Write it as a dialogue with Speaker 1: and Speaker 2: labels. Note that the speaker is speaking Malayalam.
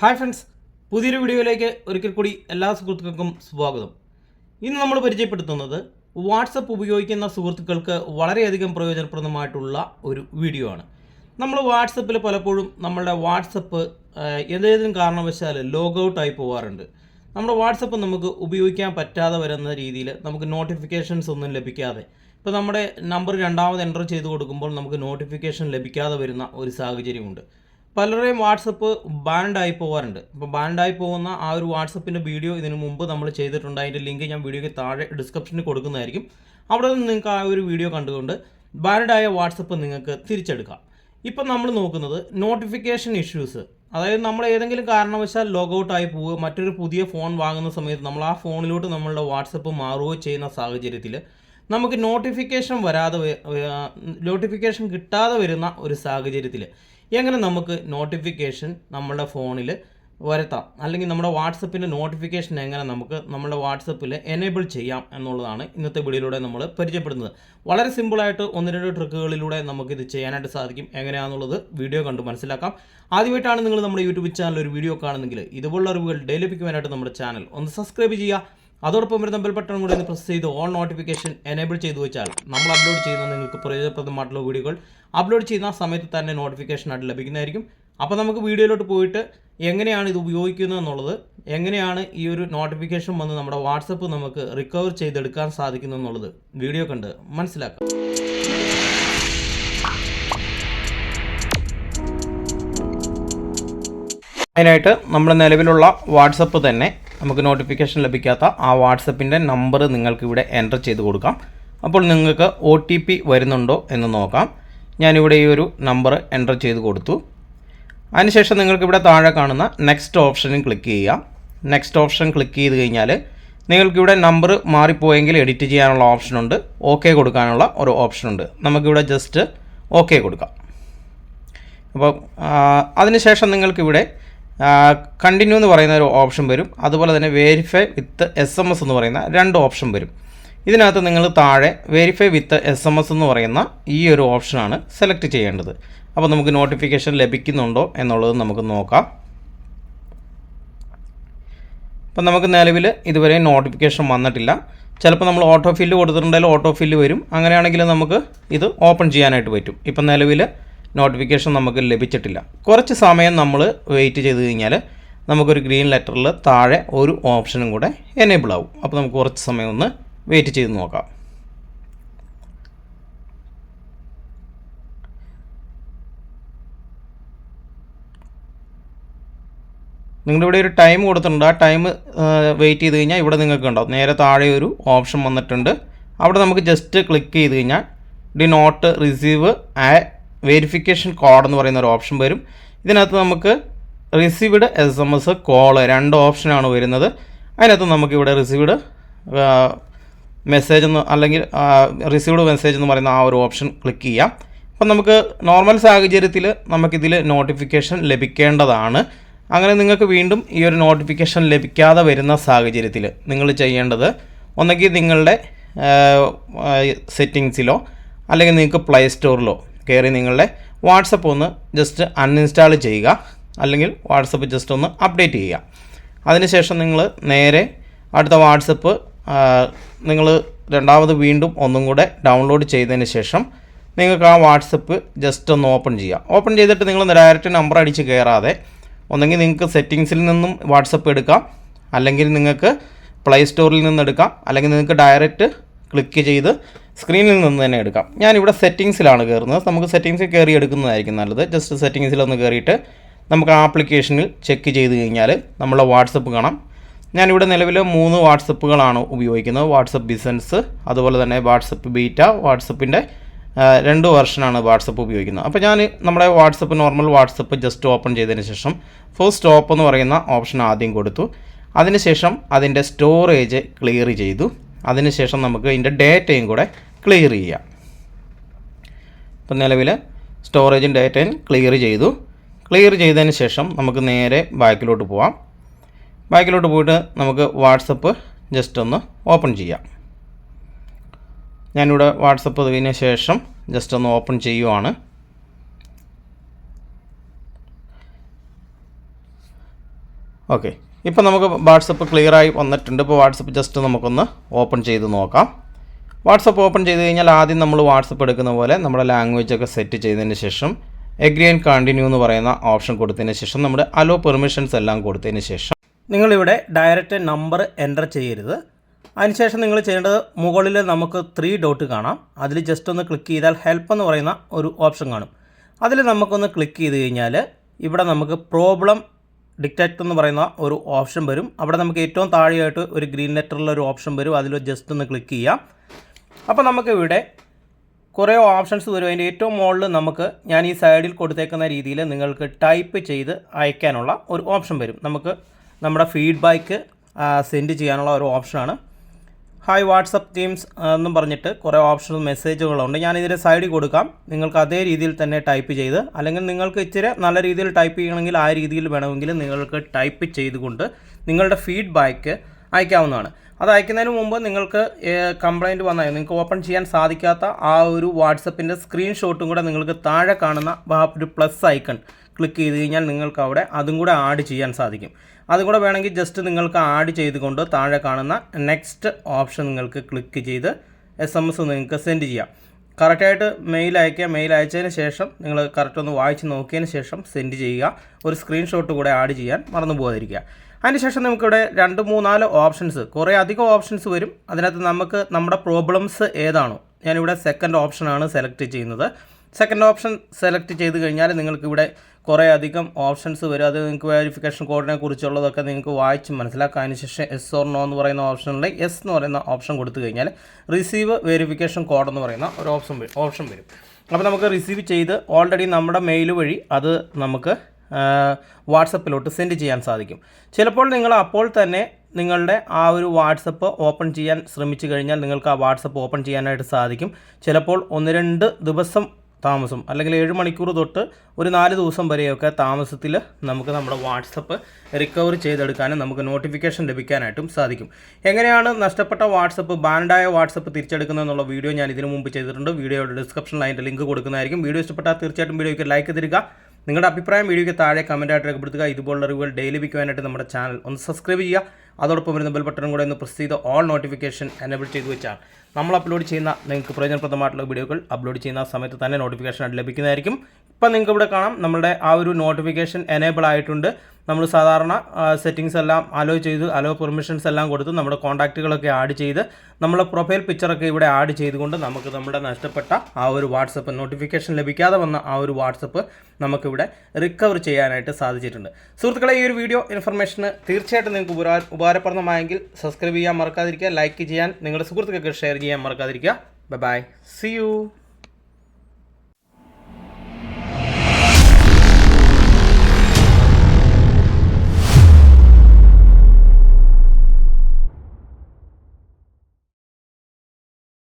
Speaker 1: ഹായ് ഫ്രണ്ട്സ് പുതിയൊരു വീഡിയോയിലേക്ക് ഒരിക്കൽ കൂടി എല്ലാ സുഹൃത്തുക്കൾക്കും സ്വാഗതം. ഇന്ന് നമ്മൾ പരിചയപ്പെടുത്തുന്നത് വാട്സപ്പ് ഉപയോഗിക്കുന്ന സുഹൃത്തുക്കൾക്ക് വളരെയധികം പ്രയോജനപ്രദമായിട്ടുള്ള ഒരു വീഡിയോ ആണ്. നമ്മൾ വാട്സപ്പിൽ പലപ്പോഴും നമ്മളുടെ വാട്സപ്പ് ഏതെങ്കിലും കാരണവശാൽ ലോഗൗട്ട് ആയി പോകാറുണ്ട് നമ്മുടെ വാട്സപ്പ് നമുക്ക് ഉപയോഗിക്കാൻ പറ്റാതെ വരുന്ന രീതിയിൽ നമുക്ക് നോട്ടിഫിക്കേഷൻസ് ഒന്നും ലഭിക്കാതെ ഇപ്പോൾ നമ്മുടെ നമ്പർ രണ്ടാമത് എന്റർ ചെയ്ത് കൊടുക്കുമ്പോൾ നമുക്ക് നോട്ടിഫിക്കേഷൻ ലഭിക്കാതെ വരുന്ന ഒരു സാഹചര്യമുണ്ട്. പലരുടെയും വാട്സപ്പ് ബാൻഡായി പോകാറുണ്ട് അപ്പോൾ ബാൻഡായി പോകുന്ന ആ ഒരു വാട്സപ്പിന്റെ വീഡിയോ ഇതിനു മുമ്പ് നമ്മൾ ചെയ്തിട്ടുണ്ട്. അതിന്റെ ലിങ്ക് ഞാൻ വീഡിയോയ്ക്ക് താഴെ ഡിസ്ക്രിപ്ഷനിൽ കൊടുക്കുന്നതായിരിക്കും. അവിടെ നിന്ന് നിങ്ങൾക്ക് ആ ഒരു വീഡിയോ കണ്ടുകൊണ്ട് ബാൻഡായ വാട്സപ്പ് നിങ്ങൾക്ക് തിരിച്ചെടുക്കാം. ഇപ്പം നമ്മൾ നോക്കുന്നത് നോട്ടിഫിക്കേഷൻ ഇഷ്യൂസ് അതായത് നമ്മൾ ഏതെങ്കിലും കാരണവശാൽ ലോഗൗട്ടായി പോവുക മറ്റൊരു പുതിയ ഫോൺ വാങ്ങുന്ന സമയത്ത് നമ്മൾ ആ ഫോണിലോട്ട് നമ്മളുടെ വാട്സപ്പ് മാറുകയോ ചെയ്യുന്ന സാഹചര്യത്തിൽ നമുക്ക് നോട്ടിഫിക്കേഷൻ വരാതെ നോട്ടിഫിക്കേഷൻ കിട്ടാതെ വരുന്ന ഒരു സാഹചര്യത്തിൽ എങ്ങനെ നമുക്ക് നോട്ടിഫിക്കേഷൻ നമ്മുടെ ഫോണിൽ വരുത്താം? അല്ലെങ്കിൽ നമ്മുടെ വാട്സപ്പിന്റെ നോട്ടിഫിക്കേഷൻ എങ്ങനെ നമുക്ക് നമ്മുടെ വാട്സപ്പിൽ എനേബിൾ ചെയ്യാം എന്നുള്ളതാണ് ഇന്നത്തെ വീഡിയോയിലൂടെ നമ്മൾ പരിചയപ്പെടുന്നത്. വളരെ സിമ്പിളായിട്ട് ഒന്ന് രണ്ട് ട്രിക്കുകളിലൂടെ നമുക്കിത് ചെയ്യാനായിട്ട് സാധിക്കും. എങ്ങനെയാണെന്നുള്ളത് വീഡിയോ കണ്ട് മനസ്സിലാക്കാം. ആദ്യമായിട്ടാണ് നിങ്ങൾ നമ്മുടെ യൂട്യൂബ് ചാനൽ ഒരു വീഡിയോ കാണുന്നെങ്കിൽ ഇതുപോലുള്ള അറിവുകൾ ഡെയിലി നമ്മുടെ ചാനൽ ഒന്ന് സബ്സ്ക്രൈബ് ചെയ്യുക. അതോടൊപ്പം വരുന്ന ബെൽ ബട്ടൺ കൂടി ഒന്ന് പ്രസ് ചെയ്ത് ഓൺ നോട്ടിഫിക്കേഷൻ എനേബിൾ ചെയ്തു വെച്ചാൽ നമ്മൾ അപ്ലോഡ് ചെയ്യുന്ന നിങ്ങൾക്ക് പ്രയോജനപ്രദമായിട്ടുള്ള വീഡിയോകൾ അപ്ലോഡ് ചെയ്യുന്ന സമയത്ത് തന്നെ നോട്ടിഫിക്കേഷൻ ആയിട്ട് ലഭിക്കുന്നതായിരിക്കും. അപ്പോൾ നമുക്ക് വീഡിയോയിലോട്ട് പോയിട്ട് എങ്ങനെയാണ് ഇത് ഉപയോഗിക്കുന്നത് എന്നുള്ളത് എങ്ങനെയാണ് ഈ ഒരു നോട്ടിഫിക്കേഷൻ വന്ന് നമ്മുടെ വാട്സപ്പ് നമുക്ക് റിക്കവർ ചെയ്തെടുക്കാൻ സാധിക്കുന്നു എന്നുള്ളത് വീഡിയോ കണ്ട് മനസ്സിലാക്കാം. അതിനായിട്ട് നമ്മുടെ നിലവിലുള്ള വാട്സപ്പ് തന്നെ നമുക്ക് നോട്ടിഫിക്കേഷൻ ലഭിക്കാത്ത ആ വാട്സപ്പിന്റെ നമ്പർ നിങ്ങൾക്ക് ഇവിടെ എന്റർ ചെയ്ത് കൊടുക്കാം. അപ്പോൾ നിങ്ങൾക്ക് ഒ ടി പി വരുന്നുണ്ടോ എന്ന് നോക്കാം. ഞാനിവിടെ ഈ ഒരു നമ്പർ എന്റർ ചെയ്ത് കൊടുത്തു. അതിനുശേഷം നിങ്ങൾക്ക് ഇവിടെ താഴെ കാണുന്ന നെക്സ്റ്റ് ഓപ്ഷനും ക്ലിക്ക് ചെയ്യുക. നെക്സ്റ്റ് ഓപ്ഷൻ ക്ലിക്ക് ചെയ്ത് കഴിഞ്ഞാൽ നിങ്ങൾക്കിവിടെ നമ്പർ മാറിപ്പോയെങ്കിൽ എഡിറ്റ് ചെയ്യാനുള്ള ഓപ്ഷനുണ്ട് ഓക്കെ കൊടുക്കാനുള്ള ഒരു ഓപ്ഷനുണ്ട് നമുക്കിവിടെ ജസ്റ്റ് ഓക്കെ കൊടുക്കാം. അപ്പോൾ അതിനുശേഷം നിങ്ങൾക്കിവിടെ കണ്ടിന്യൂ എന്ന് പറയുന്ന ഒരു ഓപ്ഷൻ വരും. അതുപോലെ തന്നെ verify with S M S എന്ന് പറയുന്ന രണ്ട് ഓപ്ഷൻ വരും. ഇതിനകത്ത് നിങ്ങൾ താഴെ verify with S M S എന്ന് പറയുന്ന ഈ ഒരു ഓപ്ഷനാണ് സെലക്ട് ചെയ്യേണ്ടത്. അപ്പോൾ നമുക്ക് നോട്ടിഫിക്കേഷൻ ലഭിക്കുന്നുണ്ടോ എന്നുള്ളത് നമുക്ക് നോക്കാം. അപ്പം നമുക്ക് നിലവിൽ ഇതുവരെ നോട്ടിഫിക്കേഷൻ വന്നിട്ടില്ല. ചിലപ്പോൾ നമ്മൾ ഓട്ടോ ഫില്ല് കൊടുത്തിട്ടുണ്ടെങ്കിൽ ഓട്ടോ ഫില്ല് വരും. അങ്ങനെയാണെങ്കിൽ നമുക്ക് ഇത് ഓപ്പൺ ചെയ്യാനായിട്ട് പറ്റും. ഇപ്പം നിലവിൽ നോട്ടിഫിക്കേഷൻ നമുക്ക് ലഭിച്ചിട്ടില്ല. കുറച്ച് സമയം നമ്മൾ വെയിറ്റ് ചെയ്ത് കഴിഞ്ഞാൽ നമുക്കൊരു ഗ്രീൻ ലെറ്ററിൽ താഴെ ഒരു ഓപ്ഷനും കൂടെ എനേബിൾ ആവും. അപ്പോൾ നമുക്ക് കുറച്ച് സമയം ഒന്ന് വെയിറ്റ് ചെയ്ത് നോക്കാം. നിങ്ങളിവിടെ ഒരു ടൈം കൊടുത്തിട്ടുണ്ട്. ആ ടൈം വെയിറ്റ് ചെയ്ത് കഴിഞ്ഞാൽ ഇവിടെ നിങ്ങൾക്ക് ഉണ്ടാവും. നേരെ താഴെ ഒരു ഓപ്ഷൻ വന്നിട്ടുണ്ട്. അവിടെ നമുക്ക് ജസ്റ്റ് ക്ലിക്ക് ചെയ്ത് കഴിഞ്ഞാൽ ഡി നോട്ട് റിസീവ് ആ വെരിഫിക്കേഷൻ കോഡ് എന്ന് പറയുന്ന ഒരു ഓപ്ഷൻ വരും. ഇതിനകത്ത് നമുക്ക് received S M S call രണ്ട് ഓപ്ഷനാണ് വരുന്നത്. അതിനകത്ത് നമുക്കിവിടെ റിസീവ്ഡ് മെസ്സേജ് എന്ന് അല്ലെങ്കിൽ റിസീവ്ഡ് മെസ്സേജ് എന്ന് പറയുന്ന ആ ഒരു ഓപ്ഷൻ ക്ലിക്ക് ചെയ്യാം. അപ്പം നമുക്ക് നോർമൽ സാഹചര്യത്തിൽ നമുക്കിതിൽ നോട്ടിഫിക്കേഷൻ ലഭിക്കേണ്ടതാണ്. അങ്ങനെ നിങ്ങൾക്ക് വീണ്ടും ഈ ഒരു നോട്ടിഫിക്കേഷൻ ലഭിക്കാതെ വരുന്ന സാഹചര്യത്തിൽ നിങ്ങൾ ചെയ്യേണ്ടത് ഒന്നെങ്കിൽ നിങ്ങളുടെ സെറ്റിങ്സിലോ അല്ലെങ്കിൽ നിങ്ങൾക്ക് പ്ലേ സ്റ്റോറിലോ കയറി നിങ്ങളുടെ വാട്സപ്പ് ഒന്ന് ജസ്റ്റ് അൺഇൻസ്റ്റാൾ ചെയ്യുക. അല്ലെങ്കിൽ വാട്സപ്പ് ജസ്റ്റ് ഒന്ന് അപ്ഡേറ്റ് ചെയ്യുക. അതിനുശേഷം നിങ്ങൾ നേരെ അടുത്ത വാട്സപ്പ് നിങ്ങൾ രണ്ടാമത് വീണ്ടും ഒന്നും കൂടെ ഡൗൺലോഡ് ചെയ്തതിന് ശേഷം നിങ്ങൾക്ക് ആ വാട്സപ്പ് ജസ്റ്റ് ഒന്ന് ഓപ്പൺ ചെയ്യുക. ഓപ്പൺ ചെയ്തിട്ട് നിങ്ങൾ ഡയറക്റ്റ് നമ്പർ അടിച്ച് കയറാതെ ഒന്നെങ്കിൽ നിങ്ങൾക്ക് സെറ്റിങ്സിൽ നിന്നും വാട്സപ്പ് എടുക്കാം. അല്ലെങ്കിൽ നിങ്ങൾക്ക് പ്ലേ സ്റ്റോറിൽ നിന്ന് എടുക്കാം. അല്ലെങ്കിൽ നിങ്ങൾക്ക് ഡയറക്റ്റ് ക്ലിക്ക് ചെയ്ത് സ്ക്രീനിൽ നിന്ന് തന്നെ എടുക്കാം. ഞാനിവിടെ സെറ്റിങ്സിലാണ് കയറുന്നത്. നമുക്ക് സെറ്റിങ്സിൽ കയറി എടുക്കുന്നതായിരിക്കും നല്ലത്. ജസ്റ്റ് സെറ്റിങ്സിലൊന്ന് കയറിയിട്ട് നമുക്ക് ആപ്ലിക്കേഷനിൽ ചെക്ക് ചെയ്ത് കഴിഞ്ഞാൽ നമ്മളെ വാട്സപ്പ് കാണാം. ഞാനിവിടെ നിലവിൽ മൂന്ന് വാട്സപ്പുകളാണ് ഉപയോഗിക്കുന്നത്. വാട്സപ്പ് ബിസിനസ് അതുപോലെ തന്നെ വാട്സപ്പ് ബീറ്റ വാട്സപ്പിന്റെ രണ്ട് വെർഷനാണ് വാട്സപ്പ് ഉപയോഗിക്കുന്നത്. അപ്പോൾ ഞാൻ നമ്മുടെ WhatsApp normal WhatsApp just open ചെയ്തതിന് ശേഷം ഫസ്റ്റ് ഓപ്പ് എന്ന് പറയുന്ന ഓപ്ഷൻ ആദ്യം കൊടുത്തു. അതിനുശേഷം അതിന്റെ സ്റ്റോറേജ് ക്ലിയർ ചെയ്തു. അതിനുശേഷം നമുക്ക് ഇതിന്റെ ഡേറ്റയും കൂടെ ക്ലിയർ ചെയ്യാം. ഇപ്പം നിലവിൽ സ്റ്റോറേജും ഡേറ്റയും ക്ലിയർ ചെയ്തു. ക്ലിയർ ചെയ്തതിന് ശേഷം നമുക്ക് നേരെ ബാക്കിലോട്ട് പോവാം. ബാക്കിലോട്ട് പോയിട്ട് നമുക്ക് വാട്സപ്പ് ജസ്റ്റ് ഒന്ന് ഓപ്പൺ ചെയ്യാം. ഞാനിവിടെ വാട്സപ്പ് ഇതിന് ശേഷം ജസ്റ്റ് ഒന്ന് ഓപ്പൺ ചെയ്യുവാണ്. ഓക്കെ ഇപ്പോൾ നമുക്ക് വാട്സപ്പ് ക്ലിയറായി വന്നിട്ടുണ്ട്. ഇപ്പോൾ വാട്സപ്പ് ജസ്റ്റ് നമുക്കൊന്ന് ഓപ്പൺ ചെയ്ത് നോക്കാം. വാട്സപ്പ് ഓപ്പൺ ചെയ്ത് കഴിഞ്ഞാൽ ആദ്യം നമ്മൾ വാട്സപ്പ് എടുക്കുന്ന പോലെ നമ്മുടെ ലാംഗ്വേജ് ഒക്കെ സെറ്റ് ചെയ്തതിന് ശേഷം എഗ്രി ആൻഡ് കണ്ടിന്യൂ എന്ന് പറയുന്ന ഓപ്ഷൻ കൊടുത്തതിന് ശേഷം നമ്മുടെ അലോ പെർമിഷൻസ് എല്ലാം കൊടുത്തതിന് ശേഷം നിങ്ങളിവിടെ ഡയറക്റ്റ് നമ്പർ എന്റർ ചെയ്യരുത്. അതിനുശേഷം നിങ്ങൾ ചെയ്യേണ്ടത് മുകളിൽ നമുക്ക് ത്രീ ഡോട്ട് കാണാം. അതിൽ ജസ്റ്റ് ഒന്ന് ക്ലിക്ക് ചെയ്താൽ ഹെൽപ്പ് എന്ന് പറയുന്ന ഒരു ഓപ്ഷൻ കാണും. അതിൽ നമുക്കൊന്ന് ക്ലിക്ക് ചെയ്ത് കഴിഞ്ഞാൽ ഇവിടെ നമുക്ക് പ്രോബ്ലം ഡിക്റ്റേറ്റ് എന്ന് പറയുന്ന ഒരു ഓപ്ഷൻ വരും. അവിടെ നമുക്ക് ഏറ്റവും താഴെയായിട്ട് ഒരു ഗ്രീൻ ലെറ്ററുള്ള ഒരു ഓപ്ഷൻ വരും. അതിൽ ജസ്റ്റ് ഒന്ന് ക്ലിക്ക് ചെയ്യാം. അപ്പോൾ നമുക്ക് ഇവിടെ കുറേ ഓപ്ഷൻസ് വരും. അതിന്റെ ഏറ്റവും മുകളിൽ നമുക്ക് ഞാൻ ഈ സൈഡിൽ കൊടുത്തേക്കുന്ന രീതിയിൽ നിങ്ങൾക്ക് ടൈപ്പ് ചെയ്ത് അയക്കാനുള്ള ഒരു ഓപ്ഷൻ വരും. നമുക്ക് നമ്മുടെ ഫീഡ്ബാക്ക് സെൻഡ് ചെയ്യാനുള്ള ഒരു ഓപ്ഷനാണ് ഹായ് വാട്സപ്പ് ടീംസ് എന്നും പറഞ്ഞിട്ട് കുറേ ഓപ്ഷണൽ മെസ്സേജുകളുണ്ട് ഞാൻ ഇതിന്റെ സൈഡിൽ കൊടുക്കാം. നിങ്ങൾക്ക് അതേ രീതിയിൽ തന്നെ ടൈപ്പ് ചെയ്ത് അല്ലെങ്കിൽ നിങ്ങൾക്ക് ഇച്ചിരി നല്ല രീതിയിൽ ടൈപ്പ് ചെയ്യണമെങ്കിൽ ആ രീതിയിൽ വേണമെങ്കിൽ നിങ്ങൾക്ക് ടൈപ്പ് ചെയ്തുകൊണ്ട് നിങ്ങളുടെ ഫീഡ്ബാക്ക് അയക്കാവുന്നതാണ്. അത് അയക്കുന്നതിന് മുമ്പ് നിങ്ങൾക്ക് കംപ്ലൈന്റ് വന്നാൽ നിങ്ങൾക്ക് ഓപ്പൺ ചെയ്യാൻ സാധിക്കാത്ത ആ ഒരു വാട്സപ്പിന്റെ സ്ക്രീൻഷോട്ടും കൂടെ നിങ്ങൾക്ക് താഴെ കാണുന്ന ഒരു പ്ലസ് ഐക്കൺ ക്ലിക്ക് ചെയ്ത് കഴിഞ്ഞാൽ നിങ്ങൾക്ക് അവിടെ അതും കൂടെ ആഡ് ചെയ്യാൻ സാധിക്കും. അതും കൂടെ വേണമെങ്കിൽ ജസ്റ്റ് നിങ്ങൾക്ക് ആഡ് ചെയ്തുകൊണ്ട് താഴെ കാണുന്ന നെക്സ്റ്റ് ഓപ്ഷൻ നിങ്ങൾക്ക് ക്ലിക്ക് ചെയ്ത് എസ് എം എസ് നിങ്ങൾക്ക് സെൻഡ് ചെയ്യാം. കറക്റ്റായിട്ട് മെയിൽ അയക്കുക. മെയിൽ അയച്ചതിന് ശേഷം നിങ്ങൾ കറക്റ്റ് ഒന്ന് വായിച്ച് നോക്കിയതിന് ശേഷം സെൻഡ് ചെയ്യുക. ഒരു സ്ക്രീൻഷോട്ട് കൂടെ ആഡ് ചെയ്യാൻ മറന്നു പോകാതിരിക്കുക അതിനുശേഷം നമുക്കിവിടെ രണ്ട് മൂന്നാൽ ഓപ്ഷൻസ് കുറേ അധികം ഓപ്ഷൻസ് വരും. അതിനകത്ത് നമുക്ക് നമ്മുടെ പ്രോബ്ലംസ് ഏതാണോ. ഞാനിവിടെ സെക്കൻഡ് ഓപ്ഷനാണ് സെലക്ട് ചെയ്യുന്നത്. സെക്കൻഡ് ഓപ്ഷൻ സെലക്ട് ചെയ്ത് കഴിഞ്ഞാൽ നിങ്ങൾക്ക് ഇവിടെ കുറേ അധികം ഓപ്ഷൻസ് വരും. അത് നിങ്ങൾക്ക് വെരിഫിക്കേഷൻ കോഡിനെ കുറിച്ചുള്ളതൊക്കെ നിങ്ങൾക്ക് വായിച്ച് മനസ്സിലാക്കാം. അതിന് ശേഷം എസ് ഓർ നോ എന്ന് പറയുന്ന ഓപ്ഷനിൽ എസ് എന്ന് പറയുന്ന ഓപ്ഷൻ കൊടുത്തു കഴിഞ്ഞാൽ റിസീവ് വെരിഫിക്കേഷൻ കോഡ് എന്ന് പറയുന്ന ഒരു ഓപ്ഷൻ ഓപ്ഷൻ വരും. അപ്പോൾ നമുക്ക് റിസീവ് ചെയ്ത് ഓൾറെഡി നമ്മുടെ മെയിൽ വഴി അത് നമുക്ക് വാട്സപ്പിലോട്ട് സെൻഡ് ചെയ്യാൻ സാധിക്കും. ചിലപ്പോൾ നിങ്ങൾ അപ്പോൾ തന്നെ നിങ്ങളുടെ ആ ഒരു വാട്സപ്പ് ഓപ്പൺ ചെയ്യാൻ ശ്രമിച്ചു കഴിഞ്ഞാൽ നിങ്ങൾക്ക് ആ വാട്സപ്പ് ഓപ്പൺ ചെയ്യാനായിട്ട് സാധിക്കും. ചിലപ്പോൾ ഒന്ന് രണ്ട് ദിവസം താമസം അല്ലെങ്കിൽ ഏഴ് മണിക്കൂർ തൊട്ട് ഒരു നാല് ദിവസം വരെയൊക്കെ താമസത്തിൽ നമുക്ക് നമ്മുടെ വാട്സപ്പ് റിക്കവർ ചെയ്തെടുക്കാനും നമുക്ക് നോട്ടിഫിക്കേഷൻ ലഭിക്കാനായിട്ടും സാധിക്കും. എങ്ങനെയാണ് നഷ്ടപ്പെട്ട വാട്സപ്പ് ബാൻഡായ വാട്സപ്പ് തിരിച്ചെടുക്കുന്നത് എന്നുള്ള വീഡിയോ ഞാൻ ഇതിനു മുമ്പ് ചെയ്തിട്ടുണ്ട്. വീഡിയോയുടെ ഡിസ്ക്രിപ്ഷനിൽ അതിന്റെ ലിങ്ക് കൊടുക്കുന്നതായിരിക്കും. വീഡിയോ ഇഷ്ടപ്പെട്ടാൽ തീർച്ചയായിട്ടും വീഡിയോയ്ക്ക് ലൈക്ക് തരിക. നിങ്ങളുടെ അഭിപ്രായം വീഡിയോയ്ക്ക് താഴെ കമന്റായിട്ട് രേഖപ്പെടുത്തുക. ഇതുപോലുള്ള അറിവുകൾ ഡെയിലി ലഭിക്കുവാനായിട്ട് നമ്മുടെ ചാനൽ ഒന്ന് സബ്സ്ക്രൈബ് ചെയ്യുക. അതോടൊപ്പം വരുന്ന ബെൽ ബട്ടൺ കൂടെ ഒന്ന് പ്രസ് ചെയ്ത് ഓൾ നോട്ടിഫിക്കേഷൻ എനേബിൾ ചെയ്തു വെച്ചാൽ നമ്മൾ അപ്ലോഡ് ചെയ്യുന്ന നിങ്ങൾക്ക് പ്രയോജനപ്രദമായിട്ടുള്ള വീഡിയോകൾ അപ്ലോഡ് ചെയ്യുന്ന സമയത്ത് തന്നെ നോട്ടിഫിക്കേഷൻ ലഭിക്കുന്നതായിരിക്കും. ഇപ്പം നിങ്ങൾക്ക് ഇവിടെ കാണാം. നമ്മുടെ ആ ഒരു നോട്ടിഫിക്കേഷൻ എനേബിൾ ആയിട്ടുണ്ട്. നമ്മൾ സാധാരണ സെറ്റിങ്സ് എല്ലാം അലോ ചെയ്ത് അലോ പെർമിഷൻസ് എല്ലാം കൊടുത്ത് നമ്മുടെ കോൺടാക്റ്റുകളൊക്കെ ആഡ് ചെയ്ത് നമ്മുടെ പ്രൊഫൈൽ പിക്ചറൊക്കെ ഇവിടെ ആഡ് ചെയ്തുകൊണ്ട് നമുക്ക് നമ്മുടെ നഷ്ടപ്പെട്ട ആ ഒരു വാട്സപ്പ് നോട്ടിഫിക്കേഷൻ ലഭിക്കാതെ വന്ന ആ ഒരു വാട്സപ്പ് നമുക്കിവിടെ റിക്കവർ ചെയ്യാനായിട്ട് സാധിച്ചിട്ടുണ്ട്. സുഹൃത്തുക്കളെ ഈ ഒരു വീഡിയോ ഇൻഫർമേഷന് തീർച്ചയായിട്ടും നിങ്ങൾക്ക് ഉപകാര ഉപകാരപ്രദമായെങ്കിൽ സബ്സ്ക്രൈബ് ചെയ്യാൻ മറക്കാതിരിക്കുക ലൈക്ക് ചെയ്യാൻ നിങ്ങളുടെ സുഹൃത്തുക്കൾക്ക് ഷെയർ ചെയ്യാൻ മറക്കാതിരിക്കുക. Bye bye C U